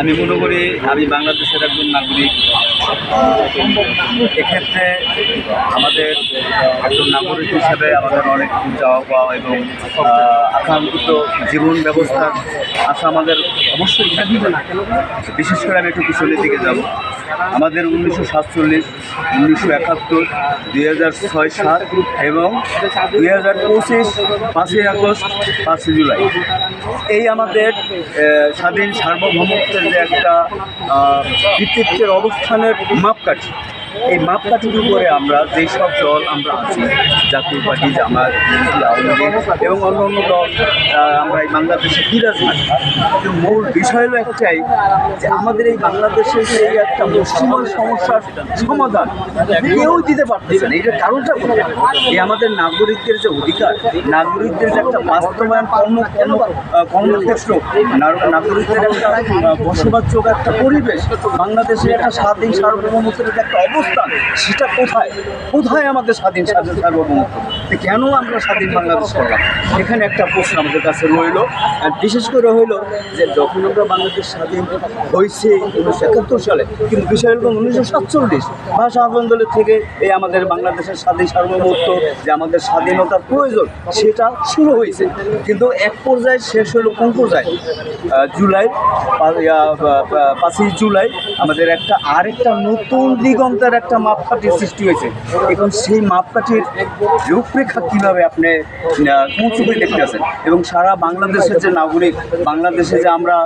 আমি মনে করি আমি বাংলাদেশের একজন নাগরিক। এক্ষেত্রে আমাদের একজন নাগরিক হিসেবে আমাদের অনেক যাওয়া পাওয়া এবং আকাঙ্ক্ষিত জীবন ব্যবস্থার আশা আমাদের অবশ্যই বিশেষ করে আমি একটু পিছনের দিকে যাব। আমাদের উনিশশো সাতচল্লিশ, উনিশশো একাত্তর, দুই হাজার ছয় সাত এবং দুই হাজার পঁচিশ, পাঁচই আগস্ট, পাঁচই জুলাই। এই আমাদের স্বাধীন সার্বভৌমত্বের যে একটা কৃতিত্বের অবস্থানের মাপকাঠি। এই মাপকাঠির উপরে আমরা যেসব দল আমরা আছি জাতীয় পার্টি জামাত আওয়ামী লীগ এবং অন্য অন্য দল আমরা এই বাংলাদেশে বিরাজমান মূল বিষয় হলো একটাই যে আমাদের এই বাংলাদেশের যে একটা মুসলিমান সমস্যার সমাধান কেউ দিতে পারতেছে না। এটার কারণটা এই আমাদের নাগরিকদের যে অধিকার নাগরিকদের যে একটা বাস্তবায়ন কর্ম কর্মক্ষেত্র নাগরিকদের একটা আহ, বসবাসযোগ্য একটা পরিবেশ বাংলাদেশের একটা স্বাধীন সার্বভৌমত্বের একটা অবস্থান সেটা কোথায়? কোথায় আমাদের স্বাধীন স্বাধীন সার্বভৌমত্ব? তো কেন আমরা স্বাধীন বাংলাদেশ করলাম? এখানে একটা প্রশ্ন আমাদের কাছে রইল। আর বিশেষ করে হইল যে যখন আমরা বাংলাদেশ স্বাধীন হয়েছে উনিশশো একাত্তর সালে, কিন্তু বিষয় হলো উনিশশো সাতচল্লিশ ভাষা আন্দোলনের থেকে এই আমাদের বাংলাদেশের স্বাধীন সার্বভৌমত্ব, যে আমাদের স্বাধীনতার প্রয়োজন, সেটা শুরু হয়েছে। কিন্তু এক পর্যায়ে শেষ হলো কোন পর্যায়ে? জুলাই পাঁচই জুলাই আমাদের একটা আরেকটা নতুন দিগন্তের একটা মাপকাঠির সৃষ্টি হয়েছে। এখন সেই মাপকাঠির রূপরেখা কীভাবে আপনি আহ, কোন দেখতে আছেন এবং সারা বাংলাদেশের যে নাগরিক বাংলাদেশে যে আমরা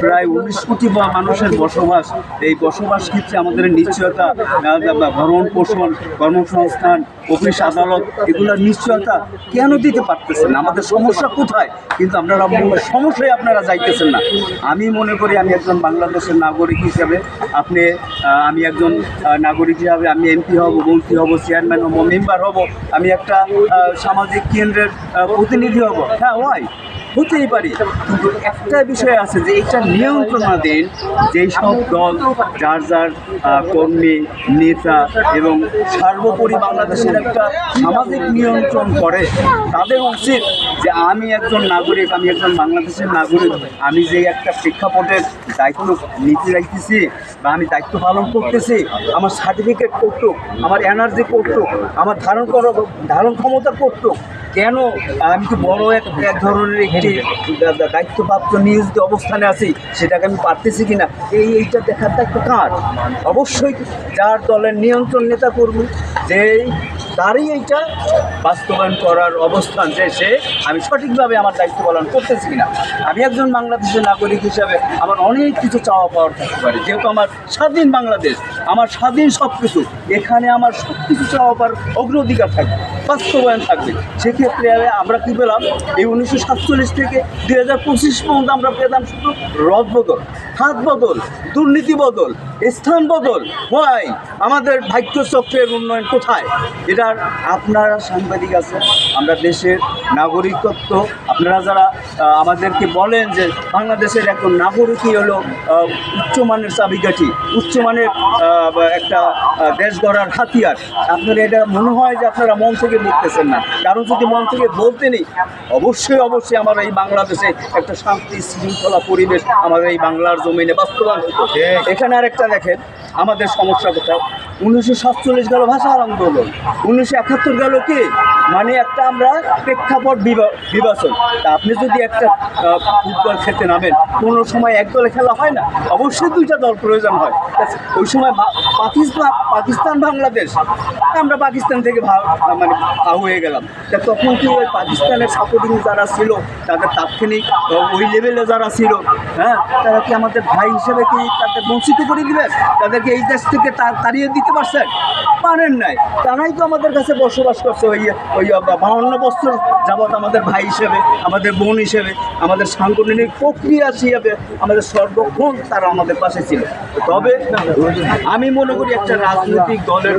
প্রায় উনিশ কোটি মানুষের বসবাস এই বসবাস ক্ষেত্রে আমাদের নিশ্চয়তা ভরণ পোষণ কর্মসংস্থান অফিস আদালত এগুলোর নিশ্চয়তা কেন দিতে পারতেছেন আমাদের সমস্যা কোথায়? কিন্তু আপনারা সমস্যায় আপনারা যাইতেছেন না। আমি মনে করি আমি একজন বাংলাদেশের নাগরিক হিসাবে আপনি আমি একজন নাগরিক হিসাবে আমি এমপি হব মন্ত্রী হব চেয়ারম্যান হব মেম্বার হব আমি একটা সামাজিক কেন্দ্রের প্রতিনিধি হব। হ্যাঁ ওয়াই হতেই পারি। কিন্তু একটা বিষয় আছে যে এটা নিয়ন্ত্রণাধীন যেই সব দল, যার যার কর্মী, নেতা এবং সর্বোপরি বাংলাদেশের একটা সামাজিক নিয়ন্ত্রণ করে, তাদের উচিত যে আমি একজন নাগরিক, আমি একজন বাংলাদেশের নাগরিক, আমি যে একটা প্রেক্ষাপটের দায়িত্ব নিতে যাইতেছি বা আমি দায়িত্ব পালন করতেছি, আমার সার্টিফিকেট করতো আমার এনার্জি করতো আমার ধারণ করা, ধারণ ক্ষমতা করতো কেন? আমি তো বড় এক এক ধরনের একটি দায়িত্বপ্রাপ্ত নিয়োজিত অবস্থানে আছি, সেটাকে আমি পারতেছি কিনা? এই এইটা দেখার দায়িত্ব কার? অবশ্যই যার দলের নিয়ন্ত্রণ নেতা কর্মী যে তারই এইটা বাস্তবায়ন করার অবস্থান যে সে, আমি সঠিকভাবে আমার দায়িত্ব পালন করতেছি কিনা। আমি একজন বাংলাদেশের নাগরিক হিসাবে আমার অনেক কিছু চাওয়া পাওয়ার থাকতে পারে। যেহেতু আমার স্বাধীন বাংলাদেশ, আমার স্বাধীন সব কিছু এখানে আমার সব কিছু চাওয়া পাওয়ার অগ্রাধিকার থাকবে, বাস্তবায়ন থাকবে। সেক্ষেত্রে আমরা কী পেলাম? এই উনিশশো সাতচল্লিশ থেকে দুই হাজার পঁচিশ পর্যন্ত আমরা পেলাম শুধু রদ বদল। হাত বদল, দুর্নীতি বদল, স্থান বদল হয় আমাদের ভাগ্য চক্রের উন্নয়ন কোথায়? এটার আপনারা সাংবাদিক আছে আমরা দেশের নাগরিকত্ব আপনারা যারা আমাদেরকে বলেন যে বাংলাদেশের একজন নাগরিকই হলো উচ্চমানের চাবিকাঠি উচ্চমানের একটা দেশ গড়ার হাতিয়ার। আপনার এটা মনে হয় যে আপনারা মন থেকে বলতেছেন না। কারণ যদি মন থেকে বলতে নেই অবশ্যই অবশ্যই আমার এই বাংলাদেশে একটা শান্তি শৃঙ্খলা পরিবেশ আমাদের এই বাংলার জমিনে বাস্তবায়ন হতো এখানে আরেকটা দেখেন আমাদের সমস্যা কোথায় উনিশশো সাতচল্লিশ গেল ভাষা আন্দোলন। উনিশশো একাত্তর গেল কি? মানে একটা আমরা প্রেক্ষাপট বিভাজন। তা আপনি যদি একটা ফুটবল খেতে নামেন, কোনো সময় এক দলে খেলা হয় না? অবশ্যই দুইটা দল প্রয়োজন হয়। ওই সময় পাকিস্তান পাকিস্তান, বাংলাদেশ। আমরা পাকিস্তান থেকে মানে ভা হয়ে গেলাম। তা তখন কি ওই পাকিস্তানের সাপোর্টিং যারা ছিল, তাদের তাৎক্ষণিক ওই লেভেলে যারা ছিল হ্যাঁ তারা কি আমাদের ভাই হিসেবে কি তাদের বঞ্চিত করে দিবেন তাদেরকে এই দেশ থেকে তাড়িয়ে দিতে পারছেন? পারেন নাই। তারাই তো আমাদের কাছে বসবাস করছে ওই ওই বাহান্ন বছর যাবৎ আমাদের ভাই হিসেবে, আমাদের বোন হিসেবে, আমাদের সাংগঠনিক প্রক্রিয়া হিসেবে আমাদের সর্বক্ষণ তারা আমাদের পাশে ছিল। তবে আমি মনে করি একটা রাজনৈতিক দলের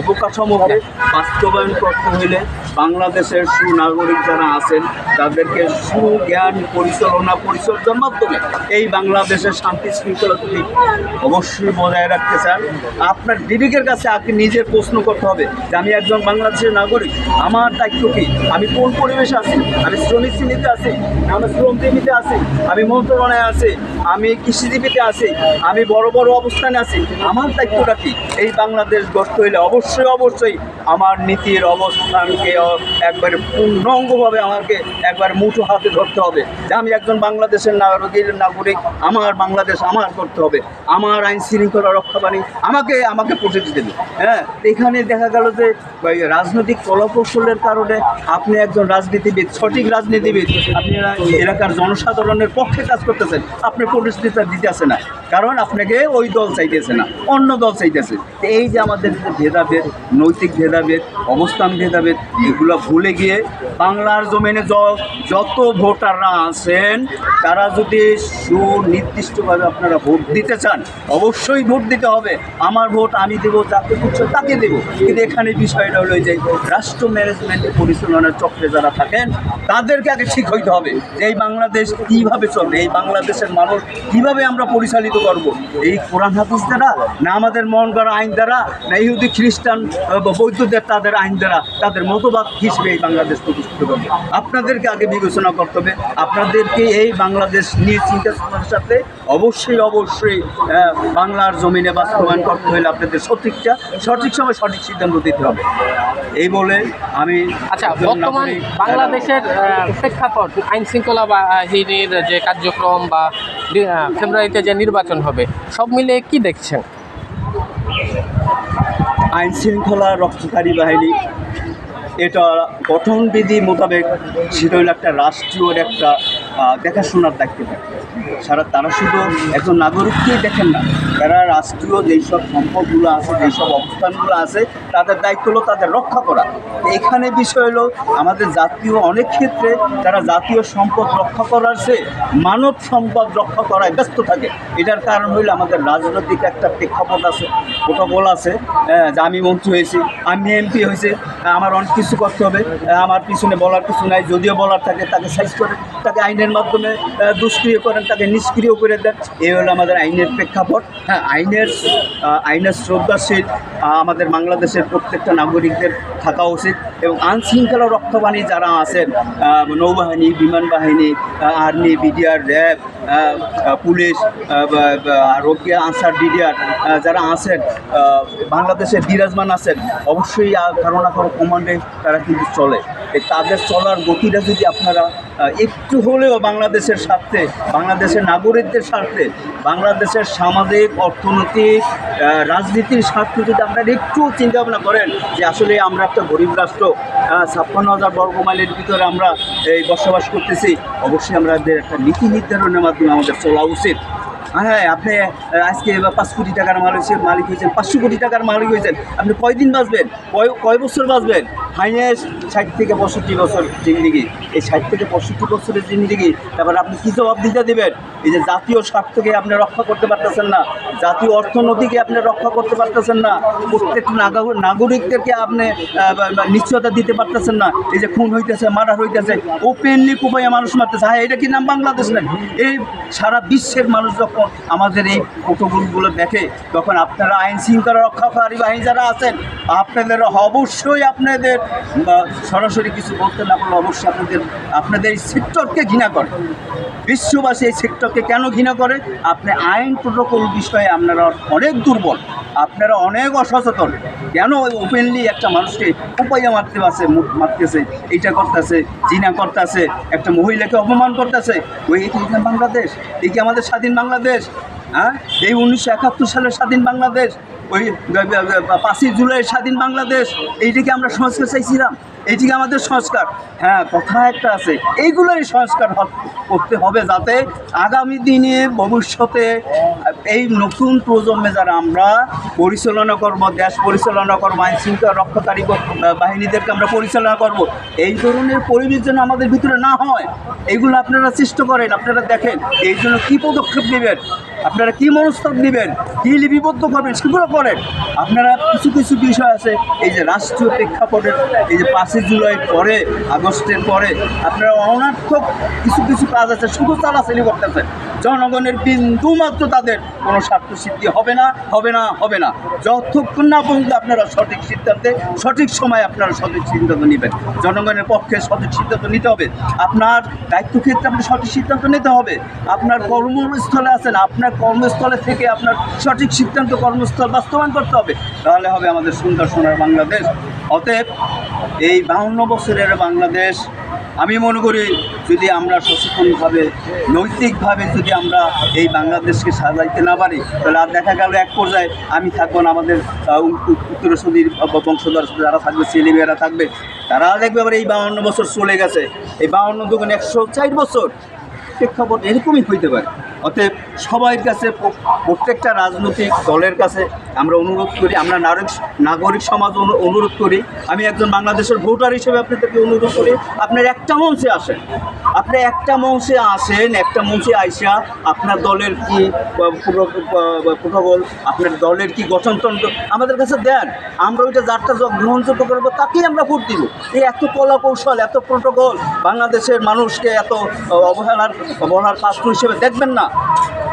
অবকাঠামোকে বাস্তবায়ন করতে হইলে বাংলাদেশের সুনাগরিক যারা আছেন, তাদেরকে সুজ্ঞান পরিচালনা পরিচর্যার মাধ্যমে এই বাংলাদেশের শান্তি শৃঙ্খলা অবশ্যই বজায় রাখতে চান, আপনার বিবেকের কাছে আপনি নিজের প্রশ্ন করতে হবে যে আমি একজন বাংলাদেশের নাগরিক, আমার দায়িত্ব কি? আমি কোন পরিবেশে আছি? আমি শ্রমিক শ্রেণীতে আছি? আমি শ্রমজীবীতে আছি? আমি মন্ত্রণালয়ে আছি? আমি কৃষিজীবীতে আছি? আমি বড় বড় অবস্থানে আছি? আমার দায়িত্বটা কি? এই বাংলাদেশ গড়তে হইলে অবশ্যই অবশ্যই আমার নীতির অবস্থানকে একবারে পূর্ণাঙ্গভাবে আমাকে একবার মুঠো হাতে ধরতে হবে যে আমি একজন বাংলাদেশের নাগরিকের নাগরিক, আমার বাংলাদেশ আমার করতে হবে। আমার আইন শৃঙ্খলা রক্ষাবাণী আমাকে আমাকে প্রোটেক্ট দেবে। হ্যাঁ এখানে দেখা গেল যে রাজনৈতিক কলাকৌশলের কারণে আপনি একজন রাজনীতিবিদ, সঠিক রাজনীতিবিদ। আপনি এলাকার জনসাধারণের পক্ষে কাজ করতেছেন আপনি পরিস্থিতিটা আসে না। কারণ আপনাকে ওই দল চাইতেছে না, অন্য দল চাইতেছে। এই যে আমাদের ভেদাভেদ, নৈতিক ভেদাভেদ, অবস্থান ভেদাভেদ, এগুলো ভুলে গিয়ে বাংলার জমিনে যত ভোটাররা আছেন, তারা যদি সুনির্দিষ্টভাবে আপনারা ভোট দিতে চান, অবশ্যই ভোট দিতে হবে। আমার ভোট আমি দেবো, যাকে খুঁজছে তাকে দেবো। কিন্তু এখানে বিষয়টা হলো যে রাষ্ট্র ম্যানেজমেন্টের পরিচালনার চক্রে যারা থাকেন, তাদেরকে আগে ঠিক হইতে হবে যে এই বাংলাদেশ কীভাবে চলবে, এই বাংলাদেশের মানুষ কীভাবে আমরা পরিচালিত করব। এই কোরআন হাদিস দ্বারা না আমাদের মন করা আইন দ্বারা না ইহুদি খ্রিস্টান বৌদ্ধদের তাদের আইন দ্বারা তাদের মতবাদ হিসেবে এই বাংলাদেশ প্রতিষ্ঠিত করবে। আপনাদেরকে আগে বিবেচনা করতে হবে আপনাদেরকে এই বাংলাদেশ নিয়ে চিন্তা ভাবনার সাথে অবশ্যই অবশ্যই বাংলার জমিনে বাস্তবায়ন করতে হলে আপনাদের সঠিকটা সঠিক সময় সঠিক সিদ্ধান্ত দিতে হবে। এই বলে আমি আচ্ছা বর্তমান বাংলাদেশের প্রেক্ষাপট আইন শৃঙ্খলা বাহিনীর যে কার্যক্রম বা ফেব্রুয়ারিতে যে নির্বাচন হবে, সব মিলে কি দেখছেন? আইন শৃঙ্খলা রক্ষাকারী বাহিনী, এটা গঠনবিধি মোতাবেক সেটা হলো একটা রাষ্ট্রীয় একটা দেখাশোনার দায়িত্ব। থাকে সারা তারা শুধু একজন নাগরিককেই দেখেন না, তারা রাষ্ট্রীয় যেসব সম্পদগুলো আছে, যেসব অবস্থানগুলো আছে তাদের দায়িত্ব হলো তাদের রক্ষা করা। এখানে বিষয় হলো আমাদের জাতীয় অনেক ক্ষেত্রে তারা জাতীয় সম্পদ রক্ষা করার চেয়ে মানব সম্পদ রক্ষা করায় ব্যস্ত থাকে। এটার কারণ হইল আমাদের রাজনৈতিক একটা প্রেক্ষাপট আছে প্রোটোকল আছে আহ, যে আমি মন্ত্রী হয়েছি আমি এমপি হয়েছে আমার অনেক কিছু করতে হবে আমার পিছনে বলার কিছু নাই যদিও বলার থাকে তাকে সাইজ করেন তাকে আইনের মাধ্যমে দুষ্ক্রিয় করেন তাকে নিষ্ক্রিয় করে দেন এই হলো আমাদের আইনের প্রেক্ষাপট। হ্যাঁ আইনের আইনের শ্রদ্ধাশীল আমাদের বাংলাদেশের প্রত্যেকটা নাগরিকদের থাকা উচিত এবং আইনশৃঙ্খলা রক্ষাবাণী যারা আছেন নৌবাহিনী বিমান বাহিনী আর্মি, বিডিআর, র্যাব পুলিশ রোকিয়া আনসার বিডিআর যারা আছেন বাংলাদেশে বিরাজমান আছেন, অবশ্যই কারণ কারও না কারও কমান্ডে তারা কিন্তু চলে। তাদের চলার গতিটা যদি আপনারা একটু হলেও বাংলাদেশের স্বার্থে, বাংলাদেশের নাগরিকদের স্বার্থে, বাংলাদেশের সামাজিক, অর্থনৈতিক রাজনীতির স্বার্থে যদি আপনারা একটু চিন্তা ভাবনা করেন যে আসলে আমরা একটা গরিব রাষ্ট্র ছাপ্পান্ন হাজার বর্গ মাইলের ভিতরে আমরা এই বসবাস করতেছি, অবশ্যই আমাদের একটা নীতি নির্ধারণের মাধ্যমে আমাদের চলা উচিত। হ্যাঁ আপনি আজকে পাঁচ কোটি টাকার মালিক মালিক হয়েছেন, পাঁচশো কোটি টাকার মালিক হয়েছেন, আপনি কয়দিন বাঁচবেন? কয় কয় বছর বাঁচবেন? হাইয়েস্ট ষাট থেকে পঁয়ষট্টি বছর জিন্দিগি। এই ষাট থেকে পঁয়ষট্টি বছরের জিন্দিগি, তারপরে আপনি কী জবাব দিতে দেবেন? এই যে জাতীয় স্বার্থকে আপনি রক্ষা করতে পারতেছেন না, জাতীয় অর্থনীতিকে আপনি রক্ষা করতে পারতেছেন না, প্রত্যেক নাগরিকদেরকে আপনি নিশ্চয়তা দিতে পারতেছেন না, এই যে খুন হইতেছে, মার্ডার হইতেছে ওপেনলি কুপাইয়া মানুষ মারতেছে। হ্যাঁ এটা কি নাম বাংলাদেশ না এই সারা বিশ্বের মানুষ যখন আমাদের এই প্রোটোকলগুলো দেখে, তখন আপনারা আইন শৃঙ্খলা রক্ষাকারী বাহিনী যারা আছেন, আপনাদের অবশ্যই আপনাদের আহ, সরাসরি কিছু বলতে না পারলে অবশ্যই আপনাদের আপনাদের এই সেক্টরকে ঘৃণা করে। বিশ্ববাসী এই সেক্টরকে কেন ঘৃণা করে? আপনি আইন প্রোটোকল বিষয়ে আপনারা অনেক দুর্বল আপনারা অনেক অসচেতন। কেন ওপেনলি একটা মানুষকে উপাইয়া মারতে পারছে মারতেছে এইটা করতেছে জিনা করতেছে একটা মহিলাকে অপমান করতেছে? ওই এই কি বাংলাদেশ? এই কি আমাদের স্বাধীন বাংলাদেশ? হ্যাঁ? এই উনিশশো একাত্তর সালের স্বাধীন বাংলাদেশ, ওই পাঁচই জুলাই স্বাধীন বাংলাদেশ, এইটিকে আমরা সংস্কার চাইছিলাম। এইটিকে আমাদের সংস্কার। হ্যাঁ কথা একটা আছে, এইগুলোই সংস্কার করতে হবে যাতে আগামী দিনে ভবিষ্যতে এই নতুন প্রজন্মে যারা আমরা পরিচালনা করব, দেশ পরিচালনা করব, আইন শৃঙ্খলা রক্ষাকারী বাহিনীদেরকে আমরা পরিচালনা করব, এই ধরনের পরিবেশ যেন আমাদের ভিতরে না হয়, এইগুলো আপনারা চেষ্টা করেন, আপনারা দেখেন, এই জন্য কী পদক্ষেপ নেবেন? আপনারা কি মনস্তাব নেবেন? কি লিপিবদ্ধ করবেন? সেগুলো করেন। আপনারা কিছু কিছু বিষয় আছে, এই যে রাষ্ট্রীয় প্রেক্ষাপটের, এই যে পাঁচই জুলাই পরে, আগস্টের পরে, আপনারা অনার্থক কিছু কিছু কাজ আছে, শুধু তারা শ্রেণি করতেছেন। জনগণের বিন্দু মাত্র তাদের কোনো স্বার্থ সিদ্ধি হবে না হবে না হবে না। যতক্ষণ না পর্যন্ত আপনারা সঠিক সিদ্ধান্তে, সঠিক সময় আপনারা সঠিক সিদ্ধান্ত নেবেন, জনগণের পক্ষে সঠিক সিদ্ধান্ত নিতে হবে। আপনার দায়িত্বক্ষেত্রে আপনি সঠিক সিদ্ধান্ত নিতে হবে। আপনার কর্মস্থলে আছেন, আপনার কর্মস্থলে থেকে আপনার সঠিক সিদ্ধান্ত, কর্মস্থল বাস্তবায়ন করতে হবে। তাহলে হবে আমাদের সুন্দর সোনার বাংলাদেশ। অতএব এই বাহান্ন বছরের বাংলাদেশ আমি মনে করি যদি আমরা সচেতনভাবে, নৈতিকভাবে যদি আমরা এই বাংলাদেশকে সাজাইতে না পারি, তাহলে আর দেখা গেল এক পর্যায়ে আমি থাকব না আমাদের উত্তর উ- উ- উত্তরসূরির ব- বংশধর যারা থাকবে, ছেলেমেয়েরা থাকবে, তারা দেখবে আবার এই বাউন্ন বছর চলে গেছে। এই বাউন্ন দুগুণ একশো চার বছর প্রেক্ষাপট এরকমই হইতে পারে। অতএব সবার কাছে প্রত্যেকটা রাজনৈতিক দলের কাছে আমরা অনুরোধ করি, আমরা নাগরিক নাগরিক সমাজ অনু- অনুরোধ করি। আমি একজন বাংলাদেশের ভোটার হিসেবে আপনাদেরকে অনুরোধ করি, আপনার একটা মঞ্চে আসেন। আপনি একটা মঞ্চে আসেন, একটা মঞ্চে আইসা আপনার দলের কি প্রোটোকল, আপনার দলের কি গঠনতন্ত্র আমাদের কাছে দেন। আমরা ওইটা যারটা গ্রহণযোগ্য করব তাকেই আমরা ভোট দিব। এই এত কলা কৌশল এত প্রোটোকল বাংলাদেশের মানুষকে এত অবহেলার অবহেলার পাত্র হিসেবে দেখবেন না।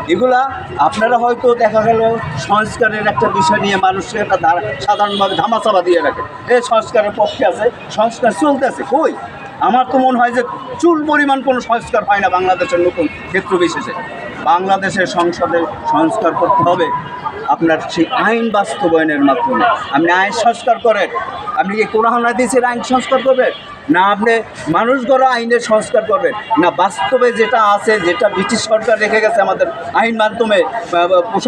এগুলা আপনারা হয়তো দেখা গেল সংস্কারের একটা বিষয় নিয়ে মানুষকে একটা ধারা- সাধারণভাবে ধামাচাপা দিয়ে রাখে এই সংস্কারের পক্ষে আছে, সংস্কার চলতেছে, কই? আমার তো মনে হয় যে চুল পরিমাণ কোনো সংস্কার হয় না বাংলাদেশের নতুন ক্ষেত্র বিশেষে। বাংলাদেশের সংসদে সংস্কার করতে হবে। আপনার সেই আইন বাস্তবায়নের মাধ্যমে। আপনি আইন সংস্কার করেন। আপনি কি কোরআন হাদিসের আইন সংস্কার করবেন? না আপনি মানুষ গড়া আইনের সংস্কার করবেন, না বাস্তবে যেটা আছে, যেটা ব্রিটিশ সরকার রেখে গেছে আমাদের আইন মাধ্যমে